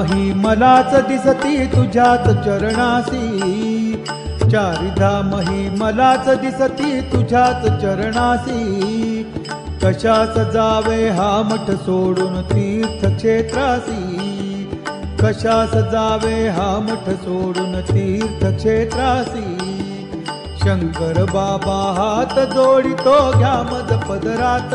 नाही मलाच दिसती तुझ्याच चरणासी. चारिधामही मलाच दिसती तुझ्याच चरणासी. कशास जावे हा मठ सोडून तीर्थक्षेत्रासी? कशास जावे हा मठ सोडून तीर्थक्षेत्रासी? शंकर बाबा हात जोडितो घ्या मज पदरात.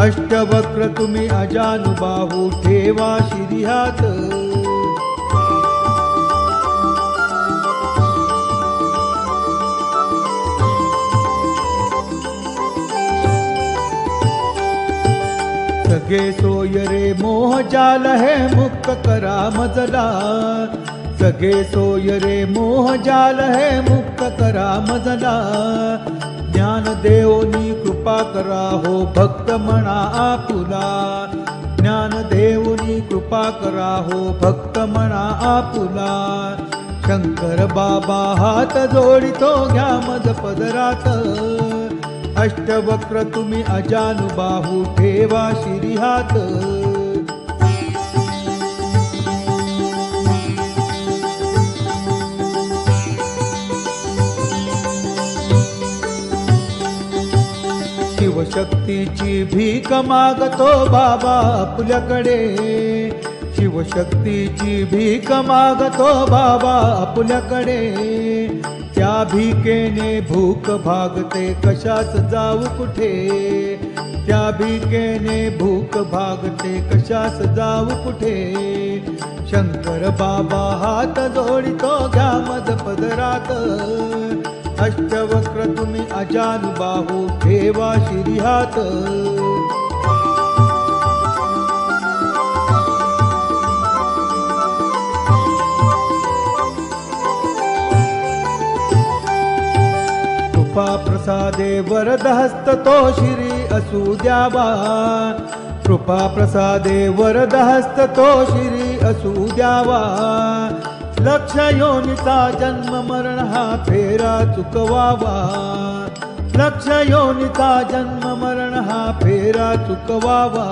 अष्टवक्र तुम्ही अजानुबाहू ठेवा शिरिहात. सगे सोय रे मोह जाल है मुक्त करा मजला. सगे सोय रे मोह जाल है मुक्त करा मजला. ज्ञान देवनी कृपा करा हो भक्त म्हणा आपुला. ज्ञान देवनी कृपा करा हो भक्त म्हणा आपुला. शंकर बाबा हात जोडितो घ्या मज पदरात. अष्टवक्र तुम्ही अजानुबाहू ठेवा शिरी हात शिवशक्तीची भीक मागतो बाबा आपल्याकडे. शिवशक्तीची भीक मागतो बाबा आपल्याकडे. त्या भीकेने भूक भागते कशाच जाऊ कुठे? त्या भीकेने भूक भागते कशास जाऊ कुठे? शंकर बाबा हात जोडितो घ्या मज पदरात अष्टवक्र तुम्ही अजानुबाहू ठेवा शिरी हात. कृपा प्रसादे वरद हस्त तो शिरी असू द्यावा. कृपा प्रसादे वरद हस्त तो शिरी असू द्यावा. लक्ष योनिता जन्म मरण हा फेरा चुकवावा. लक्ष योनिता जन्म मरण हा फेरा चुकवावा.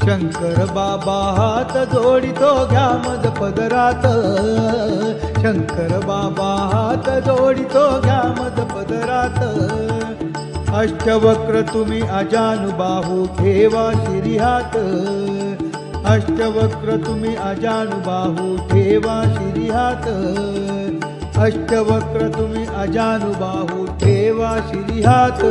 शंकर बाबा हात जोडितो घ्या मज पदरात. शंकर बाबा हात जोडितो घ्या मज पदरात. अष्टवक्र तुम्ही अजानुबाहू घेवा शिरी हात अष्टवक्र तुम्ही अजानुबाहू ठेवा शिरीहात अष्टवक्र तुम्ही अजानुबाहू ठेवा शिरीहात